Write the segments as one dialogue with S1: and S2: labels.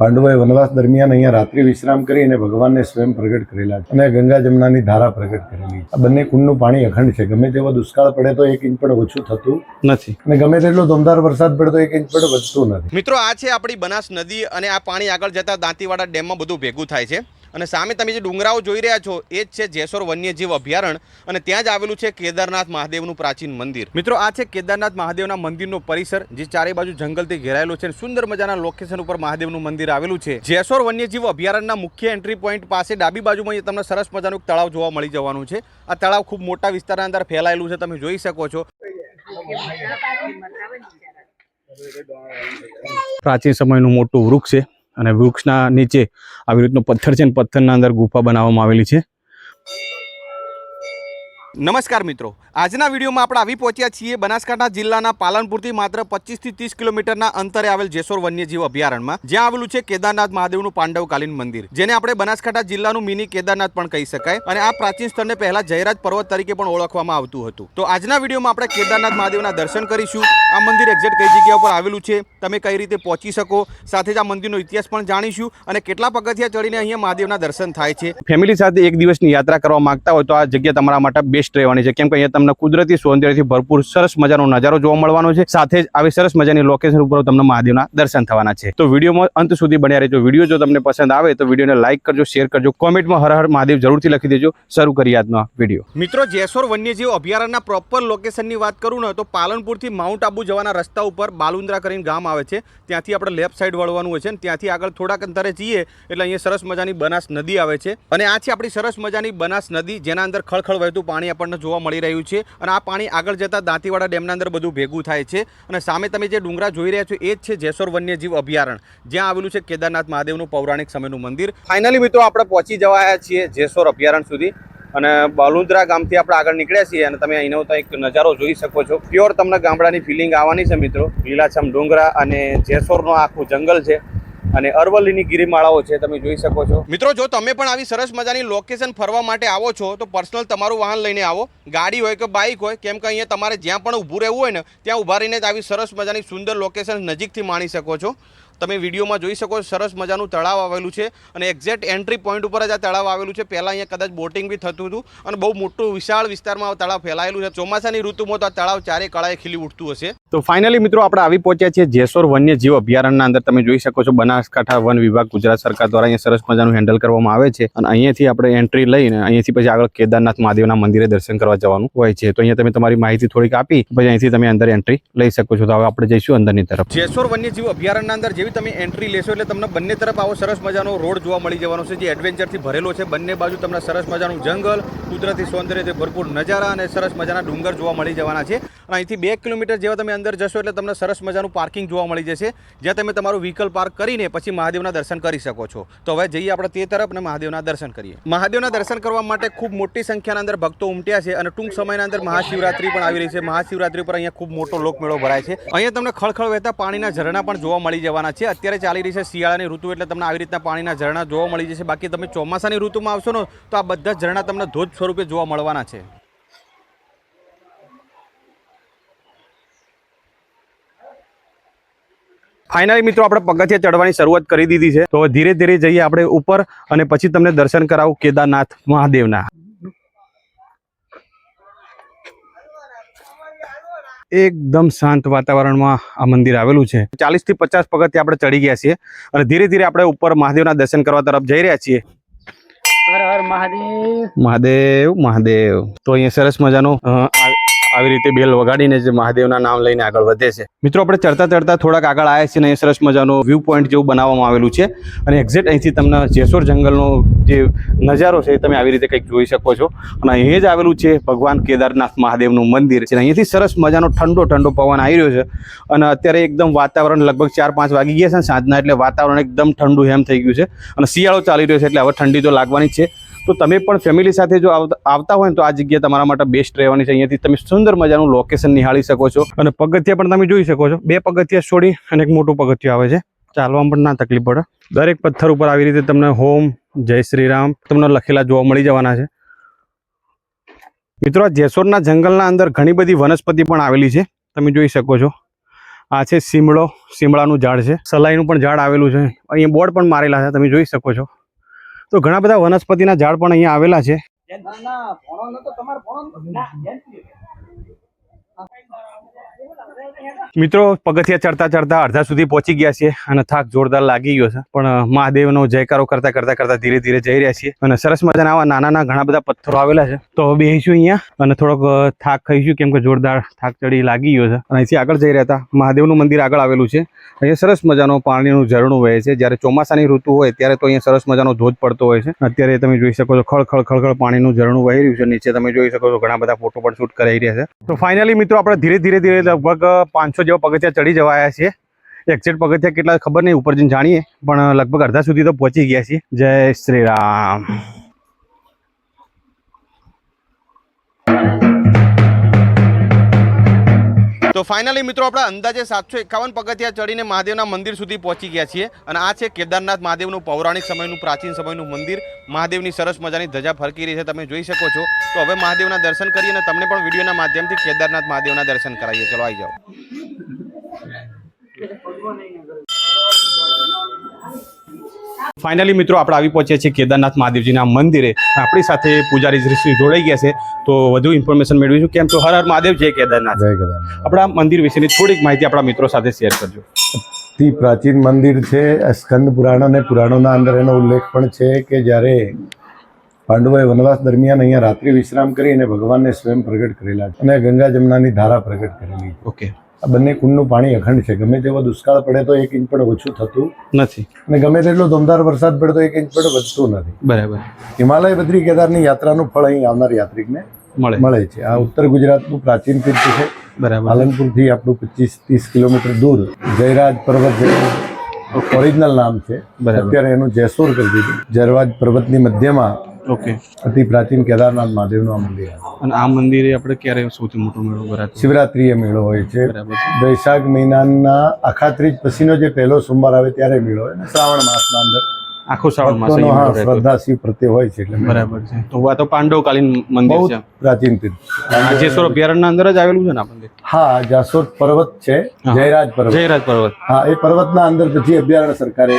S1: પાંડવોએ વનવાસ દરમિયાન અહીંયા રાત્રિ વિશ્રામ કરી અને ભગવાનને સ્વયં પ્રગટ કરેલા છે. અને ગંગા જમનાની ધારા પ્રગટ કરેલી આ બંને કુંડનું પાણી અખંડ છે. ગમે તેવો દુષ્કાળ પડે તો એક ઇંચ પણ ઓછું થતું
S2: નથી.
S1: અને ગમે તેટલો ધોમધાર વરસાદ પડે તો એક ઇંચ પણ વધતું નથી.
S2: મિત્રો આ છે આપણી બનાસ નદી અને આ પાણી આગળ જતા દાંતીવાડા ડેમમાં બધું ભેગું થાય છે. અને સામે તમે જે ડુંગરાઓ જોઈ રહ્યા છો એ જ છે જેસોર વન્યજીવ અભયારણ્ય અને ત્યાં જ આવેલું છે કેદારનાથ મહાદેવનું પ્રાચીન મંદિર. મિત્રો આ છે કેદારનાથ મહાદેવના મંદિરનો પરિસર જે ચારે બાજુ જંગલથી ઘેરાયેલું છે અને સુંદર મજાના લોકેશન ઉપર મહાદેવનું મંદિર આવેલું છે. જેસોર વન્યજીવ અભયારણ્યના મુખ્ય એન્ટ્રી પોઈન્ટ પાસે ડાબી બાજુમાં તમને સરસ મજાનું એક તળાવ જોવા મળી જવાનું છે. આ તળાવ ખૂબ મોટા વિસ્તારના અંદર ફેલાયેલું છે તમે જોઈ શકો છો. પ્રાચીન સમયનું મોટું વૃક્ષ છે. અને વૃક્ષના નીચે આવી રીતનો પથ્થર છે અને પથ્થરના અંદર ગુફા બનાવવામાં આવેલી છે. નમસ્કાર મિત્રો. આજના વિડીયોમાં આપણે આવી પહોંચ્યા છીએ બનાસકાંઠા જિલ્લાના પાલનપુરથી માત્ર પચીસથી ત્રીસ કિલોમીટરના અંતરે આવેલ જેસોર વન્યજીવ અભયારણ્યમાં, જ્યાં આવેલું છે કેદારનાથ મહાદેવનું પાંડવકાલીન મંદિર, જેને આપણે બનાસકાંઠા જિલ્લાનું મિની કેદારનાથ પણ કહી શકાય અને આ પ્રાચીન સ્થળને પહેલા જયરાજ પર્વત તરીકે પણ ઓળખવામાં આવતું હતું. તો આજના વિડીયોમાં આપણે કેદારનાથ મહાદેવના દર્શન કરીશું. આ મંદિર એક્ઝેક્ટ કઈ જગ્યા પર આવેલું છે, તમે કઈ રીતે પહોંચી શકો, સાથે જ આ મંદિરનો ઇતિહાસ પણ જાણીશું અને કેટલા પગથિયા ચડીને અહીંયા મહાદેવના દર્શન થાય છે. ફેમિલી સાથે એક દિવસની યાત્રા કરવા માંગતા હોય તો આ જગ્યા તમારા માટે બેસ્ટ રહેવાની છે. કેમ કે અહીંયા તમને કુદરતી સૌંદર્યથી ભરપૂર સરસ મજાનો નજારો જોવા મળવાનો છે. સાથે જ આવી સરસ મજાની લોકેશન ઉપર તમને મહાદેવના દર્શન થવાના છે. તો વિડીયોમાં અંત સુધી બન્યા રહેજો. વીડિયો જો તમને પસંદ આવે તો વિડીયોને લાઇક કરજો, શેર કરજો. કોમેન્ટમાં હર હર મહાદેવ જરૂરથી લખી દેજો. શરૂ કરી આજનો વીડિયો. મિત્રો, જેસોર વન્યજીવ અભયારણ્યના પ્રોપર લોકેશનની વાત કરું ને તો પાલનપુરથી માઉન્ટ આબુ જવાના રસ્તા ઉપર બાલુંદ્રા કરીને ગામ આવે છે. ત્યાંથી આપણે લેફ્ટ સાઈડ વળવાનું હોય છે ત્યાંથી આગળ થોડાક અંતરે જઈએ એટલે અહીંયા સરસ મજાની બનાસ નદી આવે છે. અને આ છે આપણી સરસ મજાની બનાસ નદી, જેના અંદર ખળખળ વહેતું પાણી આપણને જોવા મળી રહ્યું છે અને આ પાણી આગળ જતા દાંતીવાડા ડેમના અંદર બધું ભેગું થાય છે. અને સામે તમે જે ડુંગરા જોઈ રહ્યા છો એ જ છે જેસોર વન્યજીવ અભયારણ્ય જ્યાં આવેલું છે કેદારનાથ મહાદેવનું પૌરાણિક સમયનું મંદિર. ફાઇનલી મિત્રો આપણે પહોંચી જવાયા છીએ જેસોર અભયારણ્ય સુધી. અને બાલુદ્રા ગામથી આપણે આગળ નીકળ્યા છીએ અને તમે અહીંનો તો એક નજારો જોઈ શકો છો. પ્યોર તમને ગામડાની ફિલિંગ આવવાની છે મિત્રો. લીલાછમ ડુંગરા અને જેસોરનું આખું જંગલ છે. અને અરવલ્લીની ગિરિમાળાઓ છે, તમે જોઈ શકો છો. મિત્રો, જો તમે પણ આવી સરસ મજાની લોકેશન ફરવા માટે આવો છો, તો પર્સનલ તમારું વાહન લઈને આવો. ગાડી હોય કે બાઇક હોય, કેમ કે અહીંયા તમારે જ્યાં પણ ઊભું રહેવું હોય ને, ત્યાં ઊભા રહીને જ આવી સરસ મજાની સુંદર લોકેશન નજીકથી માણી શકો છો. તમે વિડીયોમાં જોઈ શકો સરસ મજાનું તળાવ આવેલું છે અને એક્ઝેક્ટ એન્ટ્રી પોઈન્ટ ઉપર જ આ તળાવ આવેલું છે. પહેલાં અહીંયા કદાચ બોટિંગ બી થતું હતું અને બહુ મોટું વિશાળ વિસ્તારમાં આ તળાવ ફેલાયેલું છે. ચોમાસાની ઋતુમાં તો આ તળાવ ચારે કળાએ ખીલી ઉઠતું હશે. તો ફાઇનલી મિત્રો આપણે આવી પહોંચ્યા છીએ જેસોર વન્યજીવ અભયારણ્યના અંદર. તમે જોઈ શકો છો બનાસકાંઠા વન વિભાગ ગુજરાત સરકાર દ્વારા અહીંયા સરસ મજાનું હેન્ડલ કરવામાં આવે છે. અને અહીંયાથી આપણે એન્ટ્રી લઈને અહીંયાથી પછી આગળ કેદારનાથ મહાદેવના મંદિરે દર્શન કરવા જવાનું હોય છે. તો અહીંયા તમે તમારી માહિતી થોડીક આપી પછી અહીંથી તમે અંદર એન્ટ્રી લઈ શકો છો. તો હવે આપણે જઈશું અંદરની તરફ. જેસોર વન્યજીવ અભયારણ્યના અંદર જેવી તમે એન્ટ્રી લેશો એટલે તમને બંને તરફ આવો સરસ મજાનો રોડ જોવા મળી જવાનો છે, જે એડવેન્ચરથી ભરેલો છે. બંને બાજુ તમને સરસ મજાનું જંગલ, કુદરતી સૌંદર્યથી ભરપૂર નજારા અને સરસ મજાના ડુંગર જોવા મળી જવાના છે. અને અહીંથી બે કિલોમીટર જેવા તમે અંદર જશો એટલે તમને સરસ મજાનું પાર્કિંગ જોવા મળી જશે, જ્યાં તમે તમારું વ્હીકલ પાર્ક કરીને પછી મહાદેવના દર્શન કરી શકો છો. તો હવે જઈએ આપણે તે તરફ અને મહાદેવના દર્શન કરીએ. મહાદેવના દર્શન કરવા માટે ખૂબ મોટી સંખ્યાના અંદર ભક્તો ઉમટ્યા છે અને ટૂંક સમયના અંદર મહાશિવરાત્રી પણ આવી રહી છે. મહાશિવરાત્રી પર અહીંયા ખૂબ મોટો લોકમેળો ભરાય છે. અહીંયા તમને ખળખળ વહેતા પાણીના ઝરણા પણ જોવા મળી જવાના છે. અત્યારે ચાલી રહી છે શિયાળાની ઋતુ, એટલે તમને આવી રીતના પાણીના ઝરણા જોવા મળી જશે. બાકી તમે ચોમાસાની ઋતુમાં આવશો ને, તો આ બધા ઝરણા તમને ધોધ સ્વરૂપે જોવા મળવાના છે. ફાઇનલી મિત્રો, આપણે પગથિયા ચડવાની શરૂઆત કરી દીધી છે. તો ધીરે ધીરે જઈએ આપણે ઉપર અને પછી તમને દર્શન કરાવું કેદારનાથ મહાદેવના. એકદમ શાંત વાતાવરણમાં આ મંદિર આવેલું છે. ચાલીસથી પચાસ પગથિયા આપણે ચડી ગયા છીએ અને ધીરે ધીરે આપણે ઉપર મહાદેવના દર્શન કરવા તરફ જઈ રહ્યા છીએ.
S3: મહાદેવ.
S2: મહાદેવ મહાદેવ. તો અહીંયા સરસ મજાનો આવી રીતે બેલ વગાડીને જે મહાદેવના નામ લઈને આગળ વધે છે. મિત્રો, આપણે ચડતા ચડતા થોડાક આગળ આવ્યા છીએ અને અહીં સરસ મજાનો વ્યૂ પોઈન્ટ જેવું બનાવવામાં આવેલું છે. અને એક્ઝેક્ટ અહીંથી તમને જેસોર જંગલનો જે નજારો છે તમે આવી રીતે કંઈક જોઈ શકો છો. અને અહીં જ આવેલું છે ભગવાન કેદારનાથ મહાદેવનું મંદિર. છે અહીંયાથી સરસ મજાનો ઠંડો ઠંડો પવન આવી રહ્યો છે. અને અત્યારે એકદમ વાતાવરણ લગભગ ચાર પાંચ વાગી ગયા છે સાંજના એટલે વાતાવરણ એકદમ ઠંડુ એમ થઈ ગયું છે. અને શિયાળો ચાલી રહ્યો છે એટલે હવે ઠંડી તો લાગવાની જ છે. તો તમે પણ ફેમિલી સાથે જો આવતા હોય તો આ જગ્યા તમારા માટે બેસ્ટ રહેવાની છે. અહીંયાથી તમે સુંદર મજાનું લોકેશન નિહાળી શકો છો. અને પગથિયા પણ તમે જોઈ શકો છો. બે પગથિયા છોડી અને એક મોટું પગથિયું આવે છે. ચાલવામાં પણ ના તકલીફ પડે. દરેક પથ્થર ઉપર આવી રીતે તમને હોમ, જય શ્રી રામ, તમને લખેલા જોવા મળી જવાના છે. મિત્રો જેસોરના જંગલના અંદર ઘણી બધી વનસ્પતિ પણ આવેલી છે. તમે જોઈ શકો છો. આ છે સીમળો. સીમળાનું ઝાડ છે. સલાઈનું પણ ઝાડ આવેલું છે. અહીંયા બોર્ડ પણ મારેલા છે. તમે જોઈ શકો છો. તો ઘણા બધા વનસ્પતિના ઝાડ પણ અહીંયા આવેલા છે. મિત્રો, પગથિયા ચડતા ચડતા અડધા સુધી પહોંચી ગયા છીએ અને થાક જોરદાર લાગી ગયો છે. પણ મહાદેવનો જયકારો કરતા કરતા કરતા ધીરે ધીરે જઈ રહ્યા છીએ અને સરસ મજાના આવા નાના નાના ઘણા બધા પથ્થરો આવેલા છે. તો બેસીશું અહીંયા અને થોડોક થાક ખાઈશું કેમ કે જોરદાર થાક ચડી લાગી ગયો છે. અને અહીંથી આગળ જઈ રહ્યા હતા. મહાદેવનું મંદિર આગળ આવેલું છે. અહીંયા સરસ મજાનો પાણીનું ઝરણું વહે છે. જ્યારે ચોમાસાની ઋતુ હોય ત્યારે તો અહીંયા સરસ મજાનો ધોધ પડતો હોય છે. અત્યારે તમે જોઈ શકો છો ખળ ખળ ખળ ખળ પાણીનું ઝરણું વહી રહ્યું છે. નીચે તમે જોઈ શકો છો ઘણા બધા ફોટો પણ શૂટ કરાઈ રહ્યા છે. તો ફાઇનલી મિત્રો, આપણે ધીરે ધીરે ધીરે લગભગ પાંચસો જેવા પગથિયા ચડી જવાયા છીએ એક્ઝેક્ટ પગથિયા કેટલા ખબર નહીં, ઉપર જઈને જાણીએ. પણ લગભગ અડધા સુધી તો પહોંચી ગયા છીએ. જય શ્રી રામ. તો ફાઇનલી મિત્રો આપણે અંદાજે સાતસો એકાવન પગથિયા ચડીને મહાદેવના મંદિર સુધી પહોંચી ગયા છીએ. અને આ છે કેદારનાથ મહાદેવનું પૌરાણિક સમયનું, પ્રાચીન સમયનું મંદિર. મહાદેવની સરસ મજાની ધજા ફરકી રહી છે, તમે જોઈ શકો છો. તો હવે મહાદેવના દર્શન કરીએ અને તમને પણ વિડીયોના માધ્યમથી કેદારનાથ મહાદેવના દર્શન કરાવીએ. ચલો આવી જાઓ. ફાઇનલી મિત્રો આપણે આવી પહોંચ્યા છીએ કેદારનાથ મહાદેવજીના મંદિરે. આપણી સાથે પૂજારી શ્રી જોડાઈ ગયા છે. તો વધુ ઇન્ફોર્મેશન મેળવીશું. કેમ તો હર હર મહાદેવ જય કેદારનાથ.
S1: જય કેદારનાથ.
S2: આપણા મંદિર વિશેની થોડીક માહિતી આપણા મિત્રો સાથે શેર કરજો.
S1: અતિ પ્રાચીન મંદિર છે. સ્કંદ પુરાણ અને પુરાણોના અંદર એનો ઉલ્લેખ પણ છે કે જ્યારે પાંડવોએ વનવાસ દરમિયાન અહીંયા રાત્રિ વિશ્રામ કરી અને ભગવાનને સ્વયં પ્રગટ કરેલા છે. અને ગંગા જમનાની ધારા પ્રગટ કરેલી
S2: ઓકે
S1: આ બંને કુંડનું પાણી અખંડ છે. ગમે તેવો દુષ્કાળ પડે તો એક ઇંચ પણ ઓછું થતું
S2: નથી.
S1: અને ગમે તેટલો ધમધાર વરસાદ પડે તો એક ઇંચ પણ વધતું નથી.
S2: બરાબર.
S1: હિમાલય બદ્રી કેદારની યાત્રાનું ફળ અહીં આવનાર યાત્રિકને
S2: મળે.
S1: મળે છે. આ ઉત્તર ગુજરાતનું પ્રાચીન તીર્થ છે.
S2: બરાબર.
S1: પાલનપુરથી આપણું પચીસ ત્રીસ કિલોમીટર દૂર જયરાજ પર્વત જેનું ઓરિજિનલ નામ છે. અત્યારે એનું જયસોર કરી દીધું. જયરાજ પર્વતની મધ્યમાં
S2: ઓકે.
S1: અતિ પ્રાચીન કેદારનાથ મહાદેવનું આ મંદિર
S2: અને આ મંદિરે આપણે ક્યારે સૌથી મોટો મેળો ભરાય
S1: શિવરાત્રીએ મેળો હોય છે. વૈશાખ મહિનાના આખા ત્રીજ પછીનો જે પહેલો સોમવાર આવે ત્યારે મેળો હોય શ્રાવણ માસના અંદર.
S2: આખો શ્રાવણ માસ
S1: શ્રદ્ધા શિવ પ્રત્યે હોય છે એટલે
S2: બરાબર છે. તો આ તો પાંડવકાલીન મંદિર છે.
S1: પ્રાચીન
S2: જેસોર અભયારણ્યના અંદર જ આવેલું છે ને આ મંદિર?
S1: હા જાસોર પર્વત છે જયરાજ પર્વત.
S2: જયરાજ પર્વત.
S1: હા એ પર્વતના અંદર પછી અભયારણ્ય સરકારે.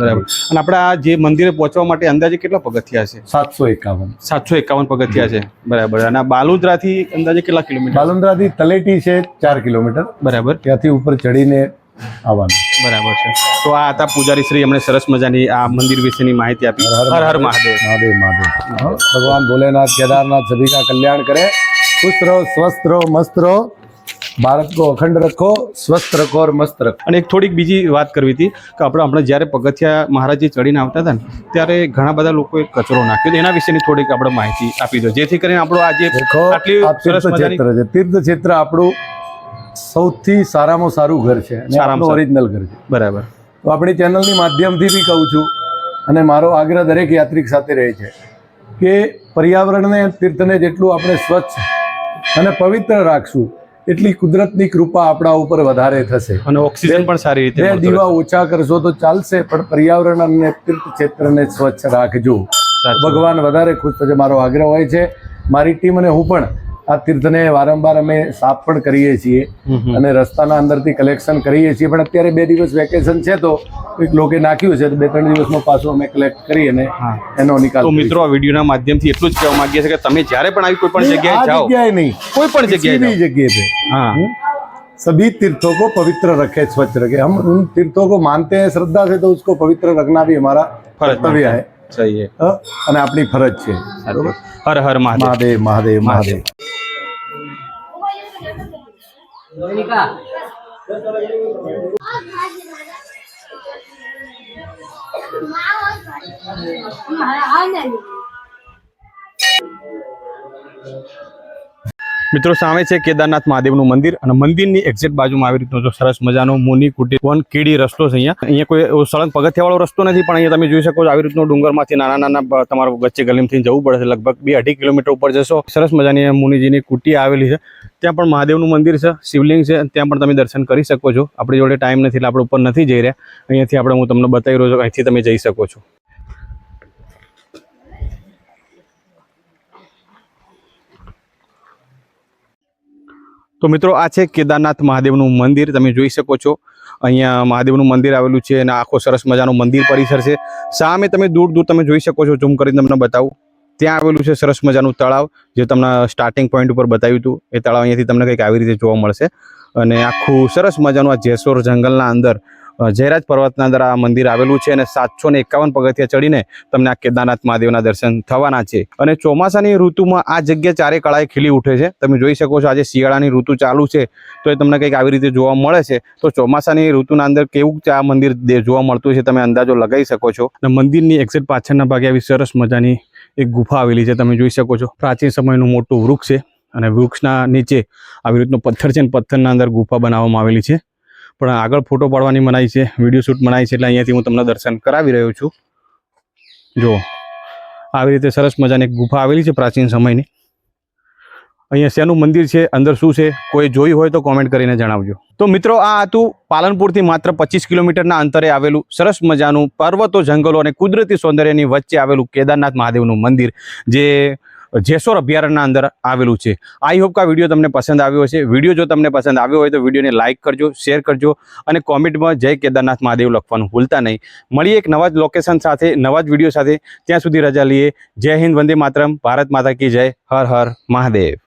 S2: બરાબર. અને આપણે આ જે મંદિરે પહોંચવા માટે અંદાજે કેટલા પગથિયા છે?
S1: સાતસો એકાવન.
S2: સાતસો એકાવન પગથિયા છે. બરાબર. અને બાલુદ્રા બાલુદ્રાથી અંદાજે કેટલા કિલોમીટર?
S1: બાલુદ્રાથી તલેટી છે ચાર કિલોમીટર.
S2: બરાબર.
S1: ત્યાંથી ઉપર ચડીને આવવાનું.
S2: બરાબર છે. તો આ હતા પૂજારી શ્રી અમને સરસ મજાની આ મંદિર વિશેની માહિતી આપી. હર હર મહાદેવ.
S1: મહાદેવ. મહાદેવ ભગવાન ભોલેનાથ કેદારનાથ સભી કા કલ્યાણ કરે. ખુશ રહો સ્વસ્થ રહો મસ્ત રહો. ભારત કો અખંડ રખો સ્વસ્થ રખો ઓર મસ્ત રખો.
S2: અને એક થોડીક બીજી વાત કરવી હતી કે આપણે આપણે જ્યારે પગથિયા મહારાજજી ચડીને આવતા હતા ને ત્યારે ઘણા બધા લોકોએ કચરો નાખ્યો એના વિશેની થોડીક આપણે માહિતી આપી દો. જેથી કરીને આપણો
S1: આજે
S2: આટલી
S1: તીર્થ ક્ષેત્ર છે તીર્થ ક્ષેત્ર આપણું સૌથી સારામાં સારું ઘર છે ઓરિજિનલ ઘર છે.
S2: બરાબર.
S1: તો આપણી ચેનલની માધ્યમથી બી કહું છું અને મારો આગ્રહ દરેક યાત્રિક સાથે રહે છે કે પર્યાવરણને તીર્થને જેટલું આપણે સ્વચ્છ અને પવિત્ર રાખશું એટલી કુદરતની કૃપા આપણા ઉપર વધારે થશે.
S2: અને ઓક્સિજન પણ સારી રીતે
S1: બે દીવા ઓછા કરશો તો ચાલશે પણ પર્યાવરણ અને તીર્થ ક્ષેત્રને સ્વચ્છ રાખજો. ભગવાન વધારે ખુશ થશે. મારો આગ્રહ હોય છે. મારી ટીમ અને હું પણ આ તીર્થને વારંવાર અમે સાફ પણ કરીએ છીએ
S2: હમ હમ.
S1: અને રસ્તાના અંદરથી કલેક્શન કરીએ છીએ પણ અત્યારે બે દિવસ વેકેશન છે તો એક લોકે નાખ્યું છે તો બે ત્રણ દિવસમાં પાછું અમે કલેક્ટ કરી અને
S2: હા.
S1: એનો નિકાલ
S2: તો
S1: કરીશું.
S2: મિત્રો આ વિડીયોના માધ્યમથી એટલું જ કહેવા માંગીએ છીએ કે તમે જ્યારે પણ આવી કોઈ પણ
S1: नहीं,
S2: જગ્યાએ
S1: आ
S2: જાઓ
S1: जगह नहीं
S2: કોઈ પણ
S1: किसी
S2: જગ્યાએ
S1: भी
S2: જાઓ
S1: जगह पे
S2: હા
S1: हम्म? सभी तीर्थों को पवित्र रखे स्वच्छ रखे हम उन तीर्थों को मानते हैं श्रद्धा से तो उसको पवित्र रखना भी हमारा
S2: फर्ज
S1: कर्तव्य है
S2: સહી હે
S1: હ? અને આપણી ફરજ છે
S2: બરોબર હર હર મહાદેવ
S1: મહાદેવ મહાદેવ મહાદેવ
S3: Monica.
S2: Mama, મિત્રો, સામે છે કેદારનાથ મહાદેવનું મંદિર અને મંદિરની એક્ઝેક્ટ બાજુમાં આવી રીતનો સરસ મજાનો મુની કુટી વન કીડી રસ્તો છે અહીંયા. અહીંયા કોઈ સળંગ પગથિયાવાળો રસ્તો નથી, પણ અહીંયા તમે જોઈ શકો છો આવી રીતનો ડુંગરમાંથી નાના નાના તમારું વચ્ચે ગલીમથી જવું પડે છે. લગભગ બે અઢી કિલોમીટર ઉપર જશો. સરસ મજાની મુનિજીની કુટી આવેલી છે. ત્યાં પણ મહાદેવનું મંદિર છે, શિવલિંગ છે ત્યાં પણ તમે દર્શન કરી શકો છો. આપણી જોડે ટાઈમ નથી એટલે આપણે ઉપર નથી જઈ રહ્યા. અહીંયાથી આપણે હું તમને બતાવી રહ્યો છું અહીંથી તમે જઈ શકો છો. તો મિત્રો આ છે કેદારનાથ મહાદેવનું મંદિર, તમે જોઈ શકો છો. અહીંયા મહાદેવનું મંદિર આવેલું છે અને આખો સરસ મજાનું મંદિર પરિસર છે. સામે તમે દૂર દૂર તમે જોઈ શકો છો, ઝૂમ કરીને તમને બતાવું. ત્યાં આવેલું છે સરસ મજાનું તળાવ, જે તમને સ્ટાર્ટિંગ પોઈન્ટ ઉપર બતાવ્યું હતું. એ તળાવ અહીંયાથી તમને કંઈક આવી રીતે જોવા મળશે. અને આખું સરસ મજાનું આ જેસોર જંગલના અંદર જયરાજ પર્વતના અંદર આ મંદિર આવેલું છે અને સાતસો ને એકાવન પગથિયા ચડીને તમને આ કેદારનાથ મહાદેવના દર્શન થવાના છે. અને ચોમાસાની ઋતુમાં આ જગ્યા ચારે કળાએ ખીલી ઉઠે છે. તમે જોઈ શકો છો આજે શિયાળાની ઋતુ ચાલુ છે. તો એ તમને કંઈક આવી રીતે જોવા મળે છે. તો ચોમાસાની ઋતુના અંદર કેવું આ મંદિર જોવા મળતું છે તમે અંદાજો લગાવી શકો છો. અને મંદિરની એક્ઝેક્ટ પાછળના ભાગે આવી સરસ મજાની એક ગુફા આવેલી છે. તમે જોઈ શકો છો પ્રાચીન સમયનું મોટું વૃક્ષ છે. અને વૃક્ષના નીચે આવી રીતનો પથ્થર છે અને પથ્થરના અંદર ગુફા બનાવવામાં આવેલી છે. પણ આગળ ફોટો પાડવાની મનાઈ છે વીડિયો શૂટ મનાઈ છે એટલે અહીંયાથી હું તમને દર્શન કરાવી રહ્યો છું. જો, આવી રીતે સરસ મજાની ગુફા આવેલી છે પ્રાચીન સમયની. અહીંયા શેનું મંદિર છે, અંદર શું છે, કોઈ જોયું હોય તો કોમેન્ટ કરીને જણાવજો. તો મિત્રો, આ હતું પાલનપુરથી માત્ર પચીસ કિલોમીટરના અંતરે આવેલું સરસ મજાનું પર્વતો જંગલો અને કુદરતી સૌંદર્યની વચ્ચે આવેલું કેદારનાથ મહાદેવનું મંદિર, જે જેસોર અભયારણ્યના અંદર આવેલું છે. આઈ હોપ કે આ વીડિયો તમને પસંદ આવ્યો હશે. વીડિયો જો તમને પસંદ આવ્યો હોય તો વિડીયોને લાઇક કરજો શેર કરજો અને કોમેન્ટમાં જય કેદારનાથ મહાદેવ લખવાનું ભૂલતા નહીં. મળીએ એક નવા જ લોકેશન સાથે, નવા જ વીડિયો સાથે. ત્યાં સુધી રજા લઈએ. જય હિન્દ, વંદે માતરમ. ભારત માતા કી જય. હર હર મહાદેવ.